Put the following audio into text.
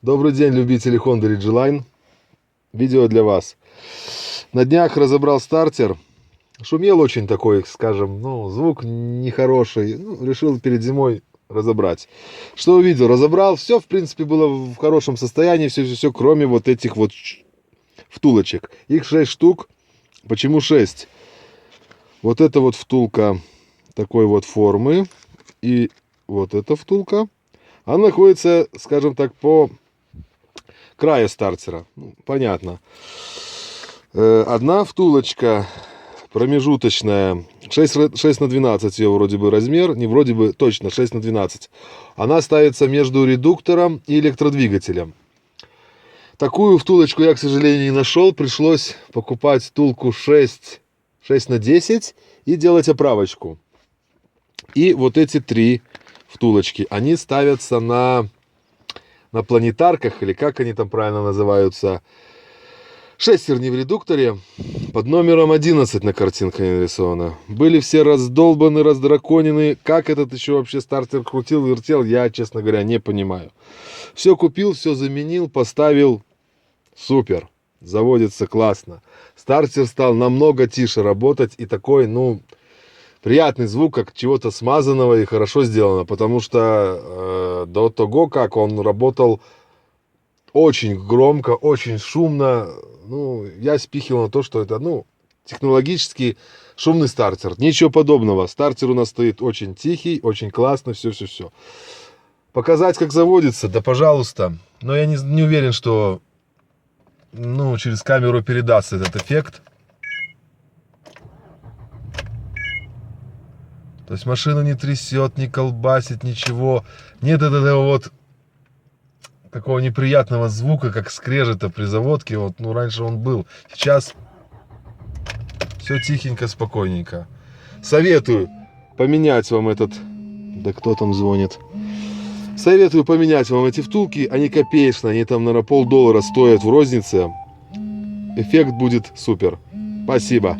Добрый день, любители Honda Ridgeline. Видео для вас. На днях разобрал стартер. Шумел очень такой, скажем, ну, звук нехороший. Ну, решил перед зимой разобрать. Что увидел? Разобрал. Все, в принципе, было в хорошем состоянии. Все, все, все, кроме вот этих вот втулочек. Их 6 штук. Почему 6? Вот эта вот втулка такой вот формы. И вот эта втулка. Она находится, скажем так, по краю стартера. Ну, понятно. Э, Одна втулочка промежуточная, 6, р- 6 на 12 ее вроде бы размер, не вроде бы, точно 6 на 12. Она ставится между редуктором и электродвигателем. Такую втулочку я, к сожалению, не нашел. Пришлось покупать втулку 6, 6 на 10 и делать оправочку. И вот эти три втулочки, они ставятся на, на планетарках, или как они там правильно называются, шестерни в редукторе под номером 11 на картинке нарисовано. Были все раздолбаны, раздраконены. Как этот еще вообще стартер крутил, вертел, я, честно говоря, не понимаю. Все купил, все заменил, поставил. Супер. Заводится классно. Стартер стал намного тише работать и такой, ну, приятный звук, как чего-то смазанного и хорошо сделано, потому что э, до того, как он работал очень громко, очень шумно, ну, я спихивал на то, что это, ну, технологически шумный стартер. Ничего подобного. Стартер у нас стоит очень тихий, очень классно, все-все-все. Показать, как заводится, да пожалуйста. Но я не, не уверен, что ну, через камеру передастся этот эффект. То есть машину не трясет, не колбасит, ничего. Нет этого вот такого неприятного звука, как скрежета при заводке. Вот, ну, раньше он был. Сейчас все тихенько, спокойненько. Советую поменять вам этот... Да кто там звонит? Советую поменять вам эти втулки. Они копеечные, они там, наверное, полдоллара стоят в рознице. Эффект будет супер. Спасибо.